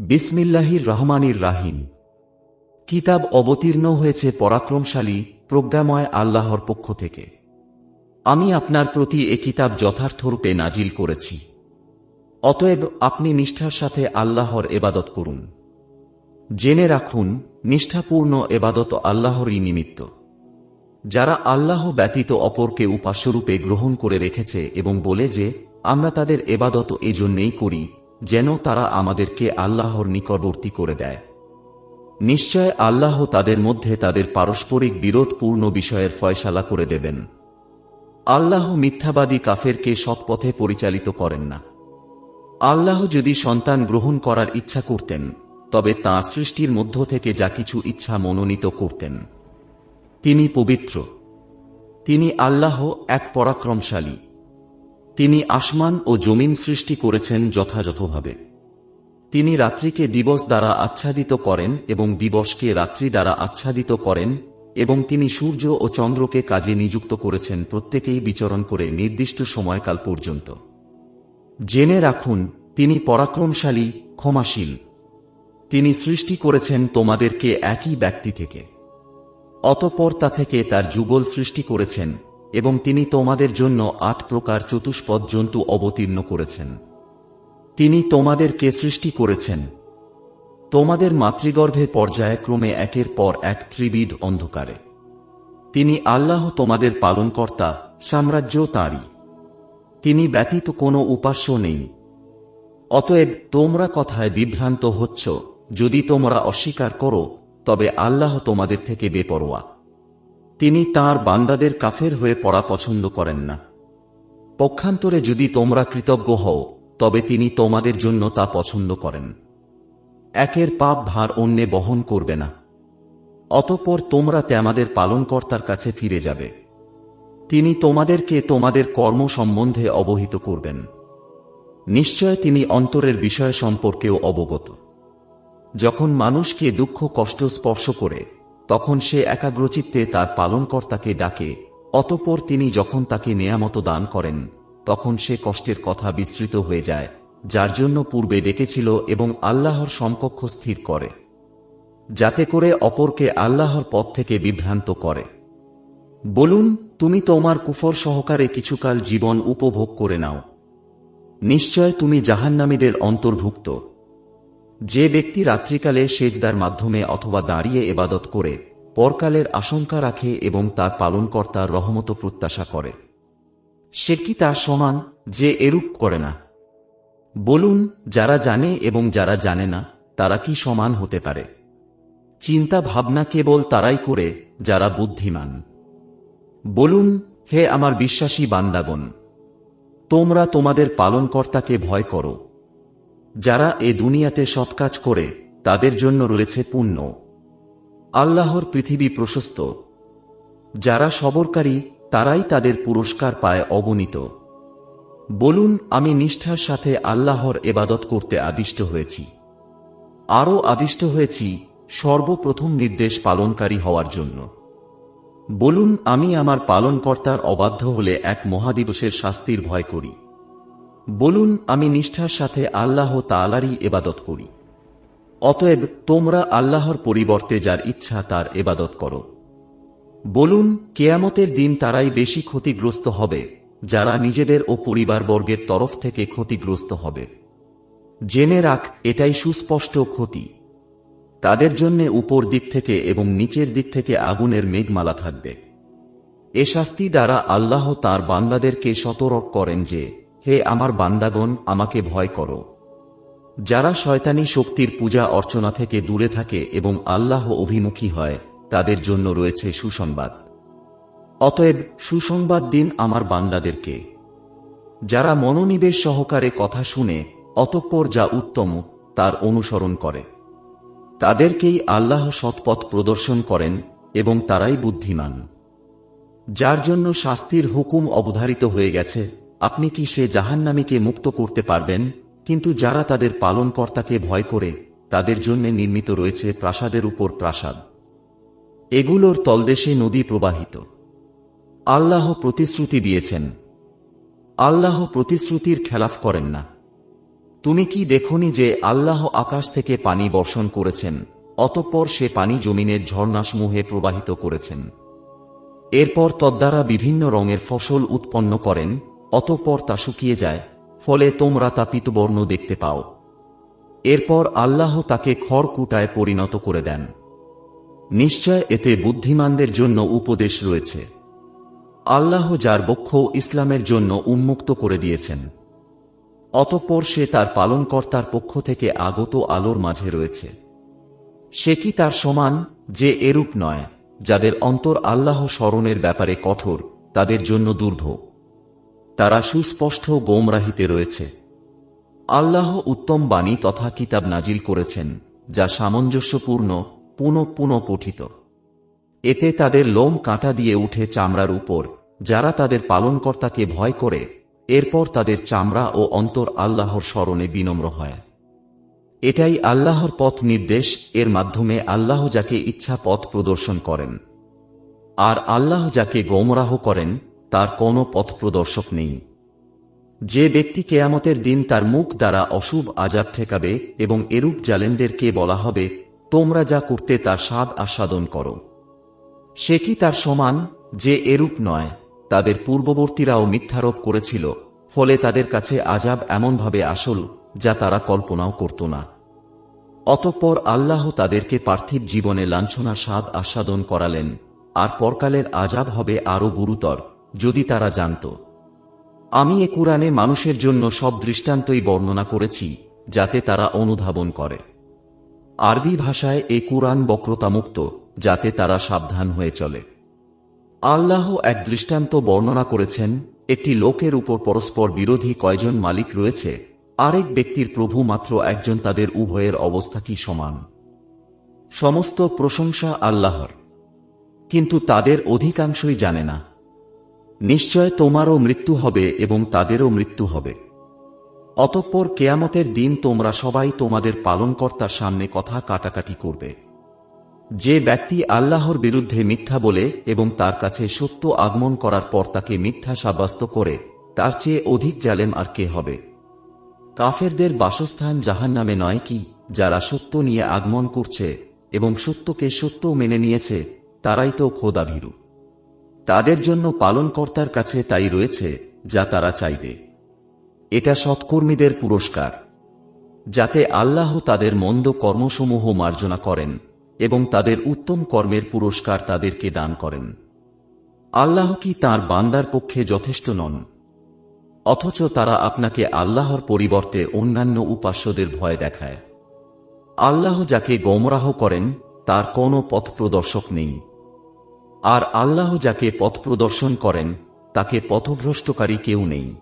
বিসমিল্লাহির রহমানির রাহিম। কিতাব অবতীর্ণ হয়েছে পরাক্রমশালী, প্রজ্ঞাময় আল্লাহর পক্ষ থেকে। আমি আপনার প্রতি এ কিতাব যথার্থরূপে নাজিল করেছি। অতএব আপনি নিষ্ঠার সাথে আল্লাহর এবাদত করুন। জেনে রাখুন, নিষ্ঠাপূর্ণ এবাদত আল্লাহরই নিমিত্ত। যারা আল্লাহ ব্যতীত অপরকে উপাস্যরূপে গ্রহণ করে রেখেছে এবং বলে যে, আমরা তাদের এবাদত এজন্যেই করি যেন তারা আমাদেরকে আল্লাহর নিকটবর্তী করে দেয়। নিশ্চয় আল্লাহ তাদের মধ্যে তাদের পারস্পরিক বিরোধপূর্ণ বিষয়ের ফয়সালা করে দেবেন। আল্লাহ মিথ্যাবাদী কাফেরকে সৎপথে পরিচালিত করেন না। আল্লাহ যদি সন্তান গ্রহণ করার ইচ্ছা করতেন, তবে তাঁর সৃষ্টির মধ্য থেকে যা কিছু ইচ্ছা মনোনীত করতেন। তিনি পবিত্র। তিনি আল্লাহ এক পরাক্রমশালী। তিনি আসমান ও জমিন সৃষ্টি করেছেন যথাযথভাবে। তিনি রাত্রিকে দিবস দ্বারা আচ্ছাদিত করেন এবং দিবসকে রাত্রি দ্বারা আচ্ছাদিত করেন এবং তিনি সূর্য ও চন্দ্রকে কাজে নিযুক্ত করেছেন প্রত্যেকেই বিচরণ করে নির্দিষ্ট সময়কাল পর্যন্ত। জেনে রাখুন, তিনি পরাক্রমশালী, ক্ষমাশীল। তিনি সৃষ্টি করেছেন তোমাদেরকে একই ব্যক্তি থেকে। অতপর তা থেকে তার যুগল সৃষ্টি করেছেন এবং তিনি তোমাদের জন্য আট প্রকার চতুষ্পদ জন্তু অবতীর্ণ করেছেন। তিনি তোমাদেরকে সৃষ্টি করেছেন। তোমাদের মাতৃগর্ভে পর্যায়ক্রমে একের পর এক ত্রিবিধ অন্ধকারে। তিনি আল্লাহ তোমাদের পালনকর্তা, সাম্রাজ্য তাঁরই। তিনি ব্যতীত কোনো উপাস্য নেই। অতএব তোমরা কথায় বিভ্রান্ত হচ্ছ, যদি তোমরা অস্বীকার করো, তবে আল্লাহ তোমাদের থেকে বেপরোয়া। তিনি তার বান্দাদের কাফের হয়ে পড়া পছন্দ করেন না। পক্ষান্তরে যদি তোমরা কৃতজ্ঞ হও, তবে তিনি তোমাদের জন্য তা পছন্দ করেন। একের পাপ ভার অন্যে বহন করবে না। অতপর তোমরা তেমাদের পালনকর্তার কাছে ফিরে যাবে। তিনি তোমাদেরকে তোমাদের কর্ম সম্বন্ধে অবহিত করবেন। নিশ্চয় তিনি অন্তরের বিষয় সম্পর্কেও অবগত। যখন মানুষকে দুঃখ কষ্ট স্পর্শ করে তখন সে একাগ্রচিত্তে তার পালনকর্তাকে ডাকে, অতপর তিনি যখন তাকে নেয়ামত দান করেন, তখন সে কষ্টের কথা বিস্তৃত হয়ে যায়, যার জন্য পূর্বে ডেকেছিল এবং আল্লাহর সমকক্ষ স্থির করে, যাতে করে অপরকে আল্লাহর পথ থেকে বিভ্রান্ত করে। বলুন, তুমি তোমার কুফর সহকারে কিছুকাল জীবন উপভোগ করে নাও। নিশ্চয় তুমি জাহান্নামীদের অন্তর্ভুক্ত। যে ব্যক্তি রাত্রিকালে সেজদার মাধ্যমে অথবা দাঁড়িয়ে এবাদত করে, পরকালের আশঙ্কা রাখে এবং তার পালনকর্তার রহমত প্রত্যাশা করে। সে কি তার সমান যে এরূপ করে না? বলুন, যারা জানে এবং যারা জানে না, তারা কি সমান হতে পারে? চিন্তা ভাবনা কেবল তারাই করে, যারা বুদ্ধিমান। বলুন, হে আমার বিশ্বাসী বান্দাগণ, তোমরা তোমাদের পালনকর্তাকে ভয় করো। যারা এ দুনিয়াতে সৎকাজ করে, তাদের জন্য রয়েছে পুণ্য। আল্লাহর পৃথিবী প্রশস্ত। যারা সবরকারী, তারাই তাদের পুরস্কার পায় অগণিত। বলুন, আমি নিষ্ঠার সাথে আল্লাহর এবাদত করতে আদিষ্ট হয়েছি। আরও আদিষ্ট হয়েছি সর্বপ্রথম নির্দেশ পালনকারী হওয়ার জন্য। বলুন, আমি আমার পালনকর্তার অবাধ্য হলে এক মহাদিবসের শাস্তির ভয় করি। বলুন, আমি নিষ্ঠার সাথে আল্লাহ তালারই এবাদত করি। অতএব তোমরা আল্লাহর পরিবর্তে যার ইচ্ছা তার এবাদত করো। বলুন, কেয়ামতের দিন তারাই বেশি ক্ষতিগ্রস্ত হবে, যারা নিজেদের ও পরিবারবর্গের তরফ থেকে ক্ষতিগ্রস্ত হবে। জেনে রাখ, এটাই সুস্পষ্ট ক্ষতি। তাদের জন্যে উপর দিক থেকে এবং নিচের দিক থেকে আগুনের মেঘমালা থাকবে। এ শাস্তি দ্বারা আল্লাহ তার বান্দাদেরকে সতর্ক করেন যে হে আমার বান্দাগণ, আমাকে ভয় করো। যারা শয়তানি শক্তির পূজা অর্চনা থেকে দূরে থাকে এবং আল্লাহ অভিমুখী হয়, তাদের জন্য রয়েছে সুসংবাদ। অতএব সুসংবাদ দিন আমার বান্দাদেরকে। যারা মনোনিবেশ সহকারে কথা শুনে, অতঃপর যা উত্তম, তার অনুসরণ করে। তাদেরকেই আল্লাহ সৎপথ প্রদর্শন করেন এবং তারাই বুদ্ধিমান। যার জন্য শাস্তির হুকুম অবধারিত হয়ে গেছে আপনি কি সে জাহান্নামীকে মুক্ত করতে পারবেন? কিন্তু যারা তাদের পালনকর্তাকে ভয় করে, তাদের জন্য নির্মিত রয়েছে প্রাসাদের উপর প্রাসাদ। এগুলোর তলদেশে নদী প্রবাহিত। আল্লাহ প্রতিশ্রুতি দিয়েছেন। আল্লাহ প্রতিশ্রুতির খেলাফ করেন না। তুমি কি দেখনি যে আল্লাহ আকাশ থেকে পানি বর্ষণ করেছেন, অতঃপর সে পানি জমিনের ঝর্ণাসমূহে প্রবাহিত করেছেন। এরপর তদ্বারা বিভিন্ন রঙের ফসল উৎপন্ন করেন অতঃপর তা শুকিয়ে যায়, ফলে তোমরা তা পিতবর্ণ দেখতে পাও। এরপর আল্লাহ তাকে খড়কুটায় পরিণত করে দেন। নিশ্চয় এতে বুদ্ধিমানদের জন্য উপদেশ রয়েছে। আল্লাহ যার বক্ষ ইসলামের জন্য উন্মুক্ত করে দিয়েছেন। অতঃপর সে তার পালনকর্তার পক্ষ থেকে আগত আলোর মাঝে রয়েছে। সে কি তার সমান, যে এরূপ নয়, যাদের অন্তর আল্লাহ স্মরণের ব্যাপারে কঠোর, তাদের জন্য দুর্ভোগ। তারা সুস্পষ্ট গোমরাহিতে রয়েছে। আল্লাহ উত্তম বাণী তথা কিতাব নাজিল করেছেন, যা সামঞ্জস্যপূর্ণ, পুনঃ পুনঃ পঠিত এতে তাদের লোম কাঁটা দিয়ে উঠে চামড়ার উপর, যারা তাদের পালনকর্তাকে ভয় করে, এরপর তাদের চামড়া ও অন্তর আল্লাহর স্মরণে বিনম্র হয়। এটাই আল্লাহর পথ নির্দেশ, এর মাধ্যমে আল্লাহ যাকে ইচ্ছা পথ প্রদর্শন করেন। আর আল্লাহ যাকে গোমরাহ করেন তার কোনো পথ প্রদর্শক নেই। যে ব্যক্তি কেয়ামতের দিন তার মুখ দ্বারা অশুভ আজাব ঠেকাবে এবং এরূপ জালেনদেরকে বলা হবে, তোমরা যা করতে তার স্বাদ আস্বাদন করো। সে কি তার সমান, যে এরূপ নয়? তাদের পূর্ববর্তীরাও মিথ্যারোপ করেছিল, ফলে তাদের কাছে আজাব এমনভাবে আসল, যা তারা কল্পনাও করত না। অতঃপর আল্লাহ তাদেরকে পার্থিব জীবনে লাঞ্ছনা স্বাদ আস্বাদন করালেন, আর পরকালের আজাব হবে আরও গুরুতর। যদি তারা জানত। আমি এ কুরআনে মানুষের জন্য সব দৃষ্টান্তই বর্ণনা করেছি, যাতে তারা অনুধাবন করে। আরবি ভাষায় এ কুরআন বক্রতামুক্ত, যাতে তারা সাবধান হয়ে চলে। আল্লাহ এক দৃষ্টান্ত বর্ণনা করেছেন, একটি লোকের উপর পরস্পর বিরোধী কয়জন মালিক রয়েছে, আরেক ব্যক্তির প্রভু মাত্র একজন তাদের উভয়ের অবস্থা কি সমান? সমস্ত প্রশংসা আল্লাহর। কিন্তু তাদের অধিকাংশই জানে না। নিশ্চয় তোমারও মৃত্যু হবে এবং তাদেরও মৃত্যু হবে। অতঃপর কেয়ামতের দিন তোমরা সবাই তোমাদের পালনকর্তার সামনে কথা কাটাকাটি করবে। যে ব্যক্তি আল্লাহর বিরুদ্ধে মিথ্যা বলে এবং তার কাছে সত্য আগমন করার পর তাকে মিথ্যা সাব্যস্ত করে, তার চেয়ে অধিক জালেম আর কে হবে? কাফেরদের বাসস্থান জাহান নামে নয় কি, যারা সত্য নিয়ে আগমন করছে এবং সত্যকে সত্য মেনে নিয়েছে, তারাই তো খোদাভীরু। তাদের জন্য পালনকর্তার কাছে তাই রয়েছে, যা তারা চাইবে। এটা সৎকর্মীদের পুরস্কার, যাতে আল্লাহ তাদের মন্দ কর্মসমূহ মার্জনা করেন এবং তাদের উত্তম কর্মের পুরস্কার তাদেরকে দান করেন। আল্লাহ কি তার বান্দার পক্ষে যথেষ্ট নন? অথচ তারা আপনাকে আল্লাহর পরিবর্তে অন্যান্য উপাস্যদের ভয় দেখায়। আল্লাহ যাকে গোমরাহ করেন, তার কোনো পথ প্রদর্শক নেই। আর আল্লাহ যাকে পথ প্রদর্শন করেন, তাকে পথভ্রষ্টকারী কেউ নেই।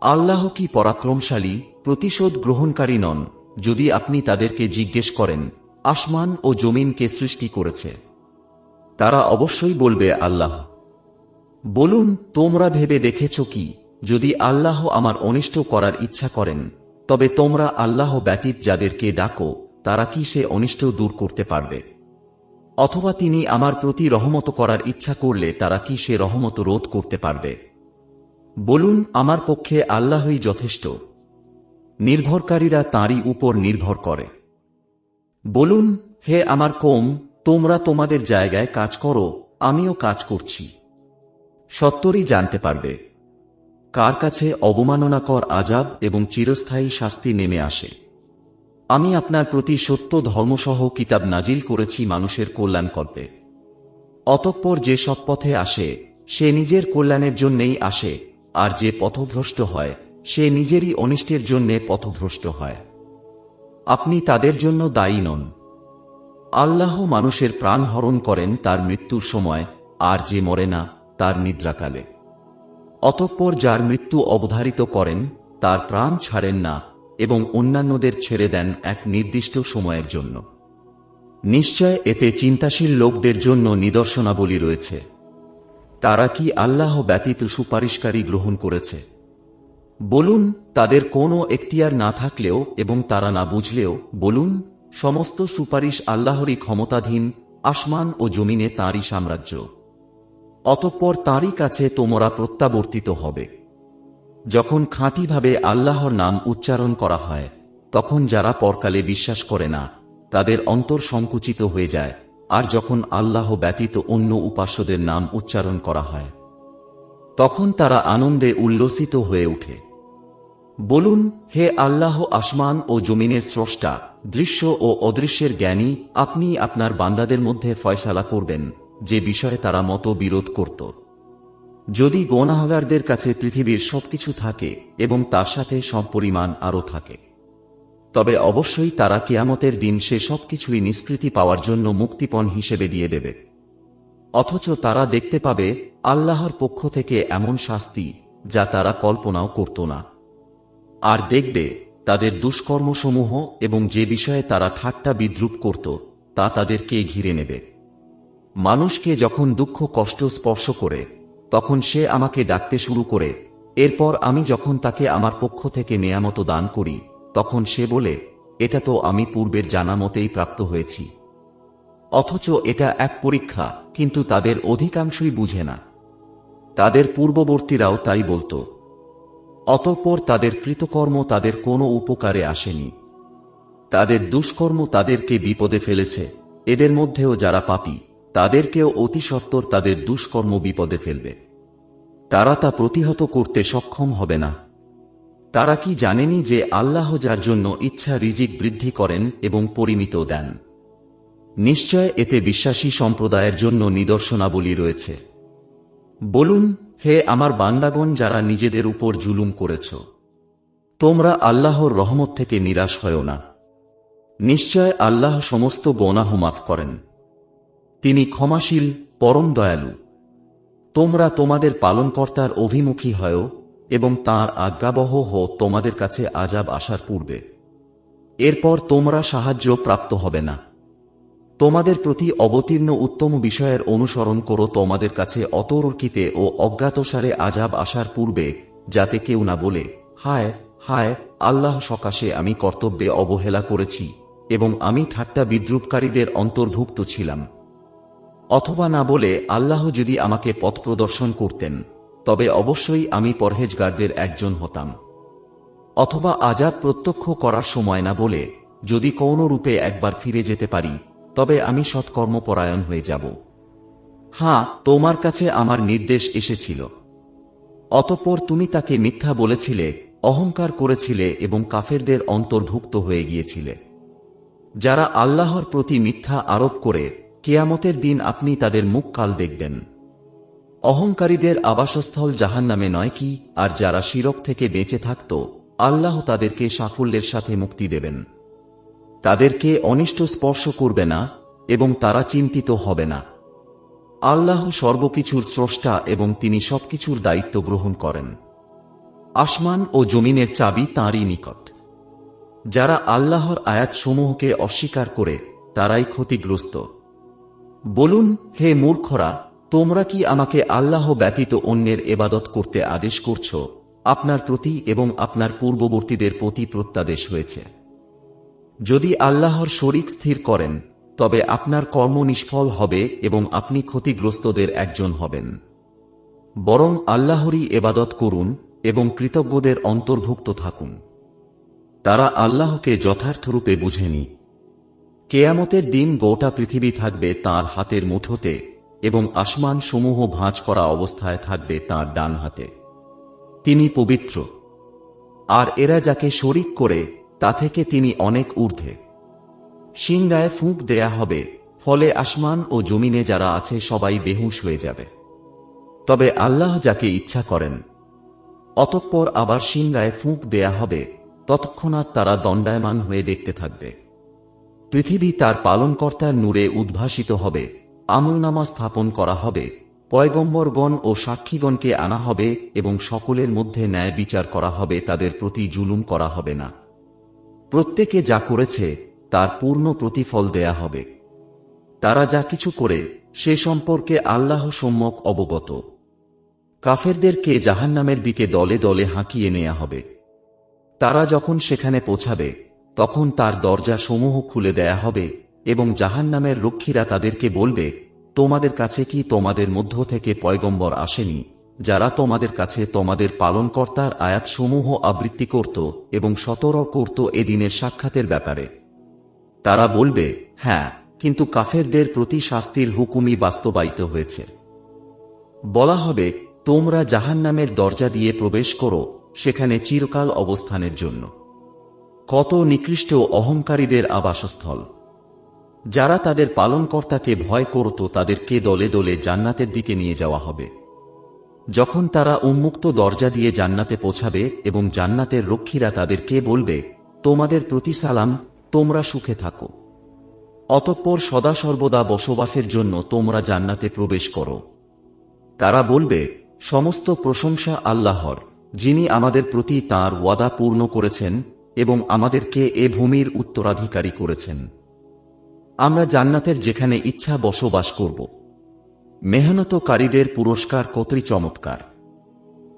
আল্লাহ কি পরাক্রমশালী, প্রতিশোধ গ্রহণকারী নন, যদি আপনি তাদেরকে জিজ্ঞেস করেন, আসমান ও জমিনকে সৃষ্টি করেছে। তারা অবশ্যই বলবে, আল্লাহ। বলুন, তোমরা ভেবে দেখেছ কি, যদি আল্লাহ আমার অনিষ্ট করার ইচ্ছা করেন, তবে তোমরা আল্লাহ ব্যতীত যাদেরকে ডাকো, তারা কি সে অনিষ্ট দূর করতে পারবে? অথবা তিনি আমার প্রতি রহমত করার ইচ্ছা করলে তারা কি সে রহমত রোধ করতে পারবে? বলুন, আমার পক্ষে আল্লাহই যথেষ্ট। নির্ভরকারীরা তাঁরই উপর নির্ভর করে। বলুন, হে আমার কোম, তোমরা তোমাদের জায়গায় কাজ করো, আমিও কাজ করছি। সত্তরই জানতে পারবে। কার কাছে অবমাননাকর আজাব এবং চিরস্থায়ী শাস্তি নেমে আসে। আমি আপনার প্রতি সত্য ধর্মসহ কিতাব নাজিল করেছি মানুষের কল্যাণ করবে অতঃপর যে সৎপথে আসে, সে নিজের কল্যাণের জন্যেই আসে, আর যে পথভ্রষ্ট হয়, সে নিজেরই অনিষ্টের জন্যে পথভ্রষ্ট হয়। আপনি তাদের জন্য দায়ী নন। আল্লাহ মানুষের প্রাণ হরণ করেন তার মৃত্যুর সময়, আর যে মরে না, তার নিদ্রাকালে। অতঃপর যার মৃত্যু অবধারিত করেন, তার প্রাণ ছাড়েন না এবং অন্যান্যদের ছেড়ে দেন এক নির্দিষ্ট সময়ের জন্য। নিশ্চয় এতে চিন্তাশীল লোকদের জন্য নিদর্শনাবলী রয়েছে। তারা কি আল্লাহ ব্যতীত সুপারিশকারী গ্রহণ করেছে? বলুন, তাদের কোনো এখতিয়ার না থাকলেও এবং তারা না বুঝলেও, বলুন, সমস্ত সুপারিশ আল্লাহরই ক্ষমতাধীন, আসমান ও জমিনে তাঁরই সাম্রাজ্য। অতঃপর তাঁরই কাছে তোমরা প্রত্যাবর্তিত হবে। যখন খাঁটিভাবে আল্লাহর নাম উচ্চারণ করা হয়, তখন যারা পরকালে বিশ্বাস করে না, তাদের অন্তর সংকুচিত হয়ে যায়, আর যখন আল্লাহ ব্যতীত অন্য উপাস্যদের নাম উচ্চারণ করা হয়, তখন তারা আনন্দে উল্লসিত হয়ে ওঠে। বলুন, হে আল্লাহ আসমান ও জমিনের স্রষ্টা, দৃশ্য ও অদৃশ্যের জ্ঞানী, আপনি আপনার বান্দাদের মধ্যে ফয়সালা করবেন, যে বিষয়ে তারা মত বিরোধ করত। যদি গোনাহগারদের কাছে পৃথিবীর সবকিছু থাকে এবং তার সাথে পরিমাণ আরও থাকে। তবে অবশ্যই তারা কেয়ামতের দিন সে সবকিছুই নিষ্কৃতি পাওয়ার জন্য মুক্তিপণ হিসেবে দিয়ে দেবে। অথচ তারা দেখতে পাবে আল্লাহর পক্ষ থেকে এমন শাস্তি যা তারা কল্পনাও করত না। আর দেখবে তাদের দুষ্কর্মসমূহ এবং যে বিষয়ে তারা ঠাট্টা বিদ্রুপ করত, তা তাদেরকে ঘিরে নেবে। মানুষকে যখন দুঃখ কষ্ট স্পর্শ করে তখন সে আমাকে ডাকতে শুরু করে। এরপর আমি যখন তাকে আমার পক্ষ থেকে নেয়ামতো দান করি, তখন সে বলে, এটা তো আমি পূর্বের জানা মতেই প্রাপ্ত হয়েছি। অথচ এটা এক পরীক্ষা, কিন্তু তাদের অধিকাংশই বুঝে না। তাদের পূর্ববর্তীরাও তাই বলতো। অতঃপর তাদের কৃতকর্ম তাদের কোনো উপকারে আসেনি। তাদের দুষ্কর্ম তাদেরকে বিপদে ফেলেছে, এদের মধ্যেও যারা পাপী। তাদেরকেও অতি সত্বর তাদের দুষ্কর্ম বিপদে ফেলবে। তারা তা প্রতিহত করতে সক্ষম হবে না। তারা কি জানেনি যে আল্লাহ যার জন্য ইচ্ছা রিজিক বৃদ্ধি করেন এবং পরিমিত দেন? নিশ্চয় এতে বিশ্বাসী সম্প্রদায়ের জন্য নিদর্শনাবলী রয়েছে। বলুন, হে আমার বান্দাগণ যারা নিজেদের উপর জুলুম করেছ, তোমরা আল্লাহর রহমত থেকে নিরাশ হও না। নিশ্চয় আল্লাহ সমস্ত গোনাহ মাফ করেন। তিনি ক্ষমাশীল, পরম দয়ালু। তোমরা তোমাদের পালনকর্তার অভিমুখী হয় এবং তাঁর আজ্ঞাবহ হো তোমাদের কাছে আজাব আসার পূর্বে। এরপর তোমরা সাহায্য প্রাপ্ত হবে না। তোমাদের প্রতি অবতীর্ণ উত্তম বিষয়ের অনুসরণ করো তোমাদের কাছে অতর্কিতে ও অজ্ঞাতসারে আজাব আসার পূর্বে, যাতে কেউ না বলে, হায় হায়, আল্লাহ সকাশে আমি কর্তব্যে অবহেলা করেছি এবং আমি ঠাট্টা বিদ্রুপকারীদের অন্তর্ভুক্ত ছিলাম। অথবা না বলে আল্লাহ যদি আমাকে পথ প্রদর্শন করতেন, তবে অবশ্যই আমি পরহেজগারদের একজন হতাম। অথবা আজাদ প্রত্যক্ষ করার সময় না বলে, যদি কোন রূপে একবার ফিরে যেতে পারি, তবে আমি সৎকর্মপরায়ণ হয়ে যাব। হ্যাঁ তোমার কাছে আমার নির্দেশ এসেছিল। অতঃপর তুমি তাকে মিথ্যা বলেছিলে, অহংকার করেছিলে এবং কাফেরদের অন্তর্ভুক্ত হয়ে গিয়েছিলে। যারা আল্লাহর প্রতি মিথ্যা আরোপ করে কেয়ামতের দিন আপনি তাদের মুখ কাল দেখবেন। অহংকারীদের আবাসস্থল জাহান নামে নয় কি? আর যারা শিরক থেকে বেঁচে থাকত, আল্লাহ তাদেরকে সাফল্যের সাথে মুক্তি দেবেন। তাদেরকে অনিষ্ট স্পর্শ করবে না এবং তারা চিন্তিত হবে না। আল্লাহ সর্বকিছুর স্রষ্টা এবং তিনি সবকিছুর দায়িত্ব গ্রহণ করেন। আসমান ও জমিনের চাবি তাঁরই নিকট। যারা আল্লাহর আয়াতসমূহকে অস্বীকার করে, তারাই ক্ষতিগ্রস্ত। বলুন, হে মূর্খরা, তোমরা কি আমাকে আল্লাহ ব্যতীত অন্যের এবাদত করতে আদেশ করছ? আপনার প্রতি এবং আপনার পূর্ববর্তীদের প্রতি প্রত্যাদেশ হয়েছে। যদি আল্লাহর শরিক স্থির করেন, তবে আপনার কর্ম নিষ্ফল হবে এবং আপনি ক্ষতিগ্রস্তদের একজন হবেন। বরং আল্লাহরই এবাদত করুন এবং কৃতজ্ঞদের অন্তর্ভুক্ত থাকুন। তারা আল্লাহকে যথার্থরূপে বুঝেনি। কেয়ামতের দিন গোটা পৃথিবী থাকবে তার হাতের মুঠোতে এবং আসমান সমূহ ভাঁজ করা অবস্থায় থাকবে তার ডান হাতে। তিনি পবিত্র। আর এরা যাকে শরিক করে, তা থেকে তিনি অনেক ঊর্ধ্বে। সিংগায় ফুঁক দেয়া হবে, ফলে আসমান ও জমিনে যারা আছে সবাই বেহুশ হয়ে যাবে। তবে আল্লাহ যাকে ইচ্ছা করেন, অতঃপর আবার সিংগায় ফুঁক দেয়া হবে তৎক্ষণাৎ তারা দণ্ডায়মান হয়ে দেখতে থাকবে। পৃথিবী তার পালনকর্তার নূরে উদ্ভাসিত হবে, আমলনামা স্থাপন করা হবে, পয়গম্বরগণ ও সাক্ষীগণকে আনা হবে এবং সকলের মধ্যে ন্যায় বিচার করা হবে, তাদের প্রতি জুলুম করা হবে না। প্রত্যেকে যা করেছে, তার পূর্ণ প্রতিফল দেয়া হবে। তারা যা কিছু করে, সে সম্পর্কে আল্লাহ সম্যক অবগত। কাফেরদেরকে জাহান্নামের দিকে দলে দলে হাঁকিয়ে নেওয়া হবে। তারা যখন সেখানে পৌঁছাবে তখন তার দরজা সমূহ খুলে দেয়া হবে এবং জাহান্নামের রক্ষীরা তাদেরকে বলবে, তোমাদের কাছে কি তোমাদের মধ্য থেকে পয়গম্বর আসেনি, যারা তোমাদের কাছে তোমাদের পালনকর্তার আয়াতসমূহ আবৃত্তি করত এবং সতর্ক করত এদিনের সাক্ষাতের ব্যাপারে। তারা বলবে হ্যাঁ কিন্তু কাফেরদের প্রতি শাস্তির হুকুমই বাস্তবায়িত হয়েছে। বলা হবে, তোমরা জাহান্নামের দরজা দিয়ে প্রবেশ করো, সেখানে চিরকাল অবস্থানের জন্য। কত নিকৃষ্ট অহংকারীদের আবাসস্থল। যারা তাদের পালনকর্তাকে ভয় করত, তাদেরকে দলে দলে জান্নাতের দিকে নিয়ে যাওয়া হবে। যখন তারা উন্মুক্ত দরজা দিয়ে জান্নাতে পৌঁছাবে এবং জান্নাতের রক্ষীরা তাদেরকে বলবে, তোমাদের প্রতি সালাম, তোমরা সুখে থাকো। অতঃপর সদা সর্বদা বসবাসের জন্য তোমরা জান্নাতে প্রবেশ করো। তারা বলবে, সমস্ত প্রশংসা আল্লাহর, যিনি আমাদের প্রতি তাঁর ওয়াদা পূর্ণ করেছেন এবং আমাদেরকে এ ভূমির উত্তরাধিকারী করেছেন। আমরা জান্নাতের যেখানে ইচ্ছা বসবাস করব। মেহনতকারীদের পুরস্কার কতই চমৎকার।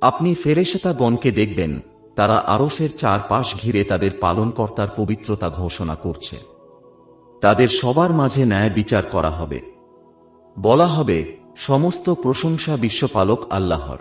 আপনি ফেরেশতাগণকে দেখবেন, তারা আরসের চারপাশ ঘিরে তাদের পালনকর্তার পবিত্রতা ঘোষণা করছে। তাদের সবার মাঝে ন্যায় বিচার করা হবে। বলা হবে, সমস্ত প্রশংসা বিশ্বপালক আল্লাহর।